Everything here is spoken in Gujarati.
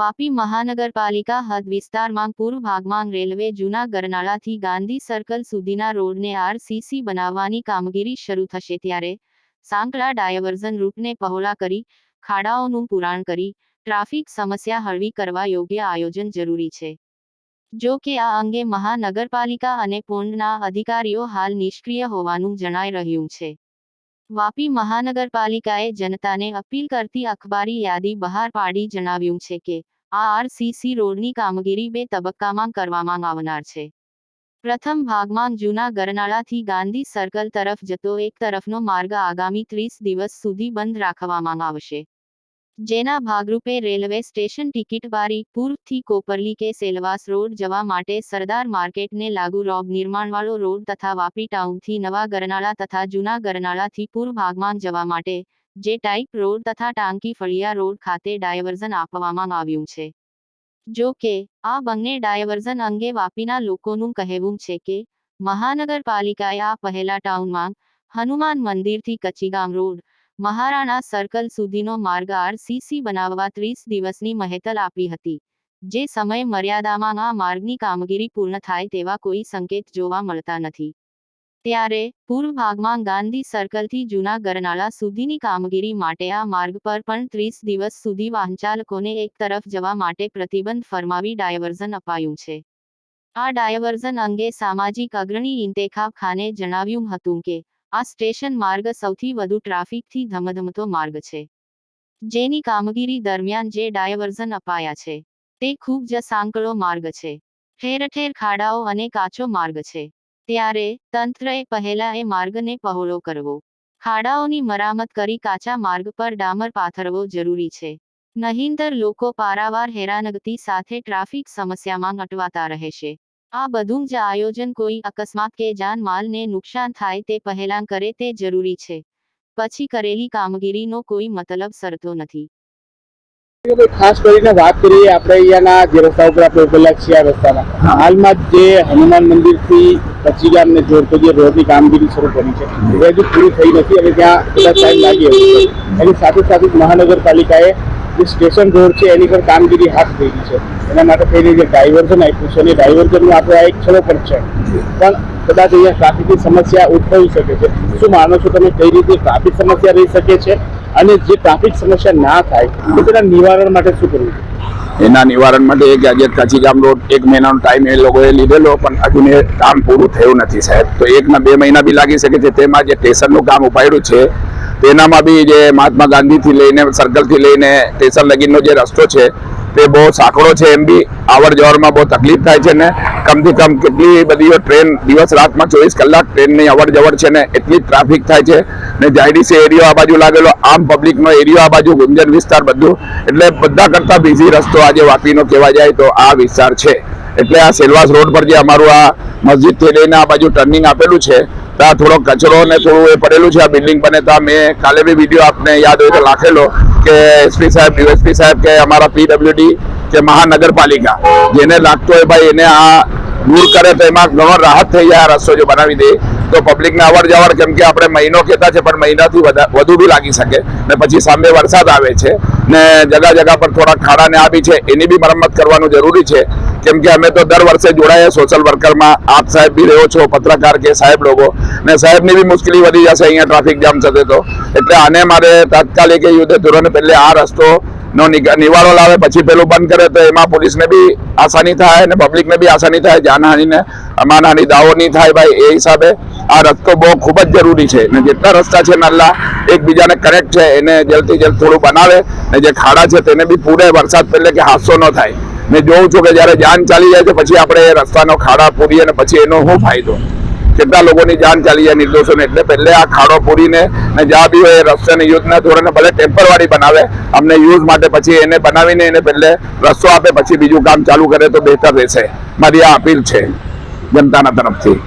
વાપી મહાનગરપાલિકા હદ વિસ્તારમાં પૂર્વ ભાગમાં રેલવે જૂના ગરનાળાથી ગાંધી સર્કલ સુધીના રોડને આરસીસી બનાવવાની કામગીરી શરૂ થશે ત્યારે સાંકડા ડાયવર્ઝન રૂટને પહોળા કરી, ખાડાઓનું પુરાણ કરી, ટ્રાફિક સમસ્યા હળવી કરવા યોગ્ય આયોજન જરૂરી છે. જો કે આ અંગે મહાનગરપાલિકા અને પોંડના અધિકારીઓ હાલ નિષ્ક્રિય હોવાનું જણાઈ રહ્યું છે. વાપી મહાનગરપાલિકાએ જનતાને અપીલ કરતી અખબારી યાદી બહાર પાડી જણાવ્યું છે કે, આ આરસીસી રોડની કામગીરી બે તબક્કામાં કરવામાં આવનાર છે. પ્રથમ ભાગમાં જૂના ગરનાળાથી ગાંધી સર્કલ તરફ જતો એક તરફનો માર્ગ આગામી ત્રીસ દિવસ સુધી બંધ રાખવામાં આવશે. જેના ભાગરૂપે રેલવે સ્ટેશન ટિકિટ બારી પૂર્વથી કોપરલી કે સેલવાસ રોડ જવા માટે સરદાર માર્કેટને લાગુ રોબ નિર્માણવાળો રોડ તથા વાપી ટાઉનથી નવા ગરનાળા તથા જૂના ગરનાળાથી પૂર્વ ભાગમાં જવા માટે જે ટાઈપ રોડ તથા ટાંકી ફળિયા રોડ ખાતે ડાયવર્ઝન આપવામાં આવ્યું છે. જો કે, આ બંને ડાયવર્ઝન અંગે વાપીના લોકોનું કહેવું છે કે, મહાનગરપાલિકાએ આ પહેલા ટાઉનમાં હનુમાન મંદિરથી કચ્છીગામ રોડ મહારાણા સર્કલ સુધીનો માર્ગ આરસીસી બનાવવા ત્રીસ દિવસની મહેતલ આપી હતી, જે સમય મર્યાદામાં આ માર્ગની કામગીરી પૂર્ણ થાય તેવા કોઈ સંકેત જોવા મળતા નથી. ત્યારે, પૂર્વ ભાગમાં ગાંધી સર્કલથી જૂના ગરનાળા સુધીની કામગીરી માટે આ માર્ગ પર પણ ત્રીસ દિવસ સુધી વાહનચાલકોને એક તરફ જવા માટે પ્રતિબંધ ફરમાવી ડાયવર્ઝન અપાયું છે. આ ડાયવર્ઝન અંગે સામાજિક અગ્રણી ઇન્તેખાબ ખાને જણાવ્યું હતું કે આ સ્ટેશન માર્ગ સૌથી વધુ ટ્રાફિકથી ધમધમતો માર્ગ છે. જેની કામગીરી દરમિયાન જે ડાયવર્ઝન અપાયા છે, તે ખૂબ જ સાંકળો માર્ગ છે. ઠેર ઠેર ખાડાઓ અને કાચો માર્ગ છે. ત્યારે તંત્રએ પહેલા એ માર્ગને પહોળો કરવો. ખાડાઓની મરામત કરી કાચા માર્ગ પર ડામર પાથરવો જરૂરી છે. નહીંતર લોકો પારાવાર હેરાનગતિ સાથે ટ્રાફિક સમસ્યામાં અટવાતા રહેશે. આ બધું જ આયોજન કોઈ અકસ્માત કે જાનમાલને નુકસાન થાય તે પહેલાં કરે તે જરૂરી છે. પછી કરેલી કામગીરીનો કોઈ મતલબ સરતો નથી. ખાસ કરીને વાત કરીએ આપણે અહીંયાના જે રસ્તા ઉપર આપણે ઉભેલા છીએ આ રસ્તાના હાલમાં જે હનુમાન મંદિરથી કચ્છી ગામને જોડતો જે રોડની કામગીરી શરૂ કરી છે એ હજુ પૂરી થઈ નથી અને ત્યાં બધા ટાઈમ લાગી એની સાથે સાથે મહાનગરપાલિકાએ જે સ્ટેશન રોડ છે, એની પર કામગીરી હાથ ધરી છે. એના માટે થઈને જે ડાયવર્ઝન આપ્યું છે અને ડાયવર્ઝનનું આપણે આ એક છેલ્લો પણ છે. પણ કદાચ અહીંયા ટ્રાફિકની સમસ્યા ઉદભવી શકે છે. શું માનો છો તમે કઈ રીતે ટ્રાફિક સમસ્યા રહી શકે છે? અને જે ટ્રાફિક સમસ્યા ના થાય, તો તેના નિવારણ માટે શું કરવું એના નિવારણ માટે એક આજે કચીગામ રોડ, એક મહિનાનો ટાઈમ એ લોકોએ લીધેલો, પણ હજુ એ કામ પૂરું થયું નથી, સાહેબ. તો એકના બે મહિના બી લાગી શકે છે. તેમાં જે સ્ટેશનનું કામ ઉપાડ્યું છે તેનામાં બી જે મહાત્મા ગાંધીથી લઈને સર્કલથી લઈને, સ્ટેશન લગીનો જે રસ્તો છે, તે બહુ સાંકડો છે એમ બી આવર જવરમાં બહુ તકલીફ થાય છે ને કમથી કમ કેટલી બધી ટ્રેન દિવસ રાતમાં ચોવીસ કલાક ટ્રેનની અવર જવર છે ને એટલી ટ્રાફિક થાય છે ને જાયડીસી એરિયો આ બાજુ લાગેલો, આમ પબ્લિકનો એરિયો આ બાજુ ગુંજન વિસ્તાર બધું, એટલે બધા કરતાં બિઝી રસ્તો આજે વાપીનો કહેવા જાય તો આ વિસ્તાર છે. એટલે આ સેલવાસ રોડ પર જે અમારું આ મસ્જિદથી લઈને આ બાજુ ટર્નિંગ આપેલું છે ત્યાં થોડો કચરો ને થોડું એ પડેલું છે, આ બિલ્ડિંગ બને ત્યાં મેં કાલે બી વીડિયો આપને યાદ હોય તો નાખેલો કે એસપી સાહેબ ડીએસપી સાહેબ કે અમારા પીડબ્લ્યુડી કે મહાનગરપાલિકા જેને લાગતો હોય ભાઈ એને આ દૂર કરે તો એમાં ઘણો રાહત થઈ જાય આ રસ્તો જો બનાવી દે. તો પબ્લિકને અવર જવર કેમ કે આપણે મહિનો કહેતા છે, પણ મહિનાથી વધુ બી લાગી શકે. ને પછી સામે વરસાદ આવે છે, ને જગા જગા પર થોડા ખાડાને આ બી છે, એની બી મરમ્મત કરવાનું જરૂરી છે. કેમ કે અમે તો દર વર્ષે જોડાયા સોશિયલ વર્કરમાં આપ સાહેબ બી રહ્યો છો, પત્રકાર કે સાહેબ લોકો. ને સાહેબની બી મુશ્કેલી વધી જશે, અહીંયા ટ્રાફિક જામ થશે તો. એટલે આને મારે તાત્કાલિક યુદ્ધ ધોરણે પહેલે આ રસ્તો નો નિવારો લાવે, પછી પેલું બંધ કરે, તો એમાં પોલીસને બી આસાની થાય અને પબ્લિકને બી આસાની થાય, જાનહાનિને અમાનહાની દાવો નહીં થાય ભાઈ, એ હિસાબે. આ રસ્તો બહુ ખૂબ જ જરૂરી છે. ને જેટલા રસ્તા છે નલ્લા, એકબીજાને કનેક્ટ છે, એને જલ્દી જલ્દ થોડું બનાવે. ને જે ખાડા છે તેને બી પૂરે વરસાદ પહેલે કે હાદસો ન થાય. મેં જોઉં છું કે જ્યારે જાન ચાલી જાય છે, પછી આપણે એ રસ્તાનો ખાડા પૂરીએ અને પછી એનો શું ફાયદો? કેટલા લોકોની જાન ચાલી જાય નિર્દોષોને એટલે પહેલે આ ખાડો પૂરીને ને જ્યાં બી હોય રસ્તાને યુદ્ધના ધોરણે ભલે ટેમ્પરવાળી બનાવે, અમને યુઝ માટે પછી એને બનાવીને એને પહેલે રસ્તો આપે, પછી બીજું કામ ચાલુ કરે તો બહેતર રહેશે. મારી આ અપીલ છે જનતાના તરફથી.